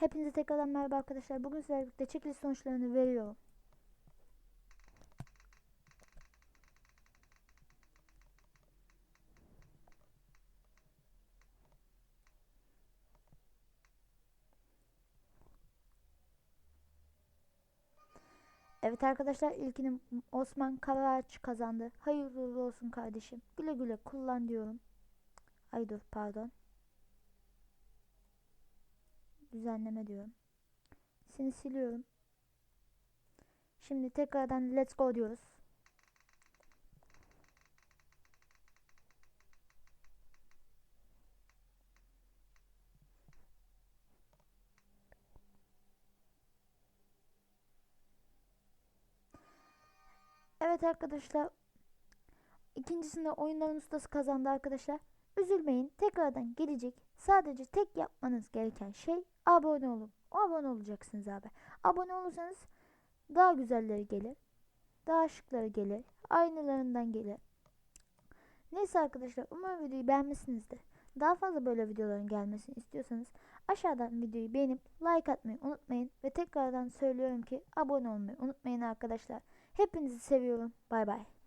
Hepinize tekrardan merhaba arkadaşlar. Bugün sizlerle birlikte çekiliş sonuçlarını veriyorum. Evet arkadaşlar ilkini Osman Karaağaç kazandı. Hayırlı olsun kardeşim. Güle güle kullan diyorum. Ay dur pardon. Düzenleme diyorum. Seni siliyorum. Şimdi tekrardan let's go diyoruz. Evet arkadaşlar. İkincisinde oyunların ustası kazandı arkadaşlar. Üzülmeyin. Tekrardan gelecek. Sadece tek yapmanız gereken şey abone olun. Abone olacaksınız abi. Abone olursanız daha güzelleri gelir. Daha şıkları gelir. Aynılarından gelir. Neyse arkadaşlar umarım videoyu beğenmişsinizdir. Daha fazla böyle videoların gelmesini istiyorsanız aşağıdan videoyu beğenip like atmayı unutmayın. Ve tekrardan söylüyorum ki abone olmayı unutmayın arkadaşlar. Hepinizi seviyorum. Bay bay.